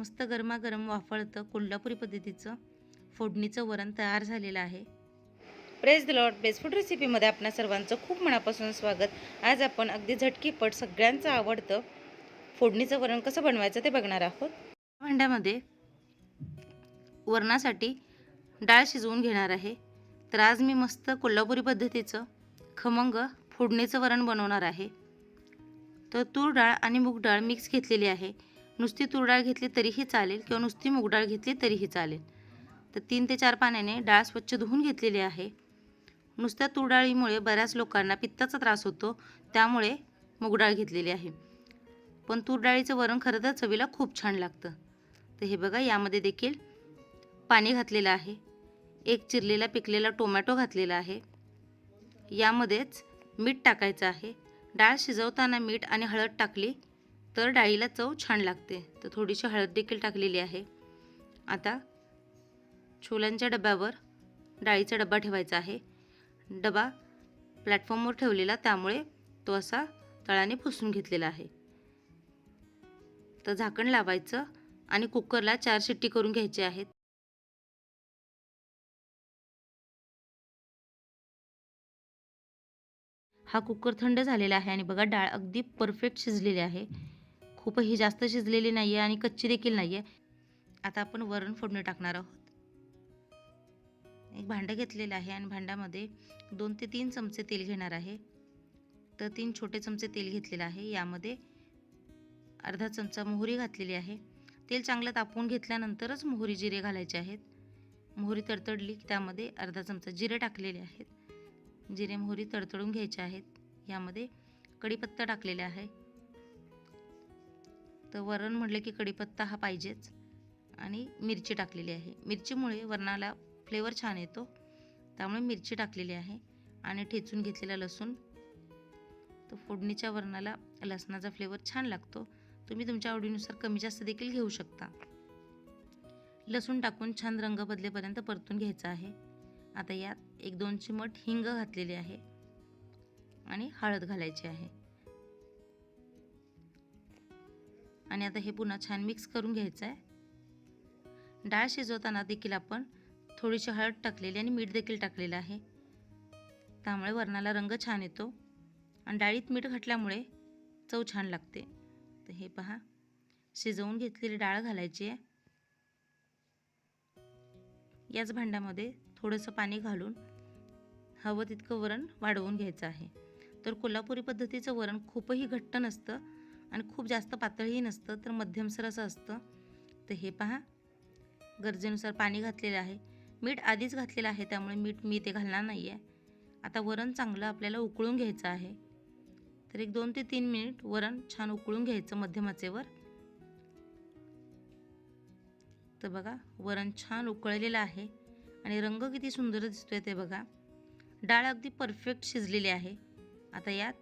मस्त गरमागरम वाफळतं कोल्हापुरी पद्धतीचं फोडणीचं वरण तयार झालेलं आहे. Press the lot best food रेसिपीमध्ये आपणा सर्वांचं खूप मनापासून स्वागत. आज आपण अगदी झटकीपट सगळ्यांचं आवडतं फोडणीचं वरण कसं बनवायचं ते बघणार आहोत. भांड्यामध्ये वरणासाठी डाळ शिजवून घेणार आहे. तर आज मी मस्त कोल्हापुरी पद्धतीचं खमंग फोडणीचं वरण बनवणार आहे. तर तूर डाळ आणि मूग डाळ मिक्स घेतलेली आहे. नुसती तूर डाळ घेतली तरीही चालेल किंवा नुसती मूग डाळ घेतली तरीही चालेल. तर तीन ते चार पाण्याने डाळ स्वच्छ धुवून घेतलेली आहे. नुसत्या तूर डाळीमुळे बऱ्याच लोकांना पित्ताचा त्रास होतो त्यामुळे मूग डाळ घेतलेली आहे. पण तूर डाळीचं वरण खरं तर चवीला खूप छान लागतं. तर हे बघा यामध्ये देखील पाणी घातलेलं आहे. एक चिरलेला पिकलेला टोमॅटो घातलेला आहे. यामध्येच मीठ टाकायचं आहे. डाळ शिजवताना मीठ आणि हळद टाकली तर डाळीला चव छान लागते. तर थोडीशी हळद देखील टाकलेली आहे. आता छोल्यांच्या डब्यावर डाळीचा डबा ठेवायचा आहे. डबा प्लॅटफॉर्मवर ठेवलेला त्यामुळे तो असा तळाने पुसून घेतलेला आहे. तर झाकण लावायचं आणि कुकरला चार शिट्टी करून घ्यायची आहेत. हा कुकर थंड झालेला आहे आणि बघा डाळ अगदी परफेक्ट शिजलेली आहे. खूपही जास्त शिजलेली नाही आहे आणि कच्ची देखील नाही आहे आता आपण वरण फोडणी टाकणार आहोत. एक भांडं घेतलेलं आहे आणि भांड्यामध्ये दोन ते तीन चमचे तेल घेणार आहे. तर तीन छोटे चमचे तेल घेतलेलं आहे. यामध्ये अर्धा चमचा मोहरी घातलेली आहे. तेल चांगलं तापवून घेतल्यानंतरच मोहरी जिरे घालायचे आहेत. मोहरी तडतडली की त्यामध्ये अर्धा चमचा जिरे टाकलेले आहेत. जिरे मोहरी तडतडून घ्यायचे आहेत. यामध्ये कढीपत्ता टाकलेला आहे. तर वरण म्हटलं की कढीपत्ता हा पाहिजेच. आणि मिरची टाकलेली आहे. मिरचीमुळे वरणाला फ्लेवर छान येतो. त्यामुळे मिरची टाकलेली आहे आणि ठेचून घेतलेला लसूण. तर फोडणीच्या वरणाला लसणाचा फ्लेवर छान लागतो. तुम्ही तुमच्या आवडीनुसार कमी जास्त देखील घेऊ शकता. लसूण टाकून छान रंग बदलेपर्यंत परतून घ्यायचा आहे. आता यात एक दोन चिमट हिंग घातलेली आहे. आणि हळद घालायची आहे. आणि आता हे पुन्हा छान मिक्स करून घ्यायचं आहे. डाळ शिजवताना देखील आपण थोडीशी हळद टाकलेली आणि मीठ देखील टाकलेलं आहे. त्यामुळे वरणाला रंग छान येतो. आणि डाळीत मीठ घातल्यामुळे चव छान लागते. तर हे पहा शिजवून घेतलेली डाळ घालायची आहे. याच भांड्यामध्ये थोडंसं पाणी घालून हवं तितकं वरण वाढवून घ्यायचं आहे. तर कोल्हापुरी पद्धतीचं वरण खूपही घट्ट नसतं. आणि खूप जास्त पातळही नसतं तर मध्यमसर असं असतं. तर हे पहा. गरजेनुसार पाणी घातलेलं आहे. मीठ आधीच घातलेलं आहे त्यामुळे मीठ मी ते घालणार नाही आहे आता वरण चांगलं आपल्याला उकळून घ्यायचं आहे. तर एक दोन ते तीन मिनिट वरण छान उकळून घ्यायचं मध्यमाचेवर तर बघा वरण छान उकळलेलं आहे आणि रंग किती सुंदर दिसतोय ते बघा. डाळ अगदी परफेक्ट शिजलेली आहे. आता यात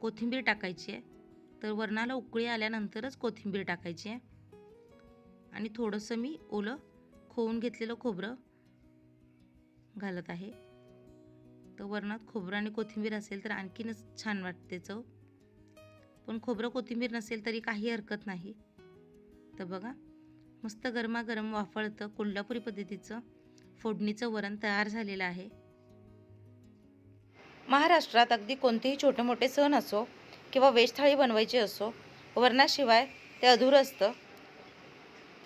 कोथिंबीर टाकायची आहे. तर वरणाला उकळी आल्यानंतरच कोथिंबीर टाकायची आहे. आणि थोडंसं मी ओलं खोवून घेतलेलं खोबरं घालत आहे. तर वरणात खोबरं आणि कोथिंबीर असेल तर आणखीनच छान वाटते चव. पण खोबरं कोथिंबीर नसेल तरी काही हरकत नाही. तर बघा मस्त गरमागरम वाफळतं कोल्हापुरी पद्धतीचं फोडणीचं वरण तयार झालेलं आहे. महाराष्ट्रात अगदी कोणतेही छोटे मोठे सण असो किंवा वेज थाळी बनवायची असो वरणाशिवाय ते अधुरं असतं.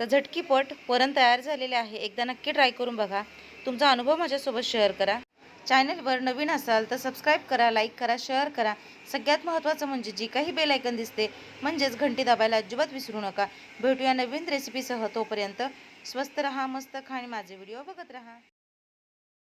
तर झटकीपट वरण तयार झालेले आहे. एकदा नक्की ट्राय करून बघा. तुमचा अनुभव माझ्यासोबत शेअर करा. चॅनलवर नवीन असाल तर सबस्क्राईब करा लाईक करा शेअर करा. सगळ्यात महत्त्वाचं म्हणजे जी काही बेल ऐकन दिसते म्हणजेच घंटी दाबायला अजिबात विसरू नका. भेटूया नवीन रेसिपीसह तोपर्यंत स्वस्त रहा मस्त खा आणि माझे व्हिडिओ बघत रहा.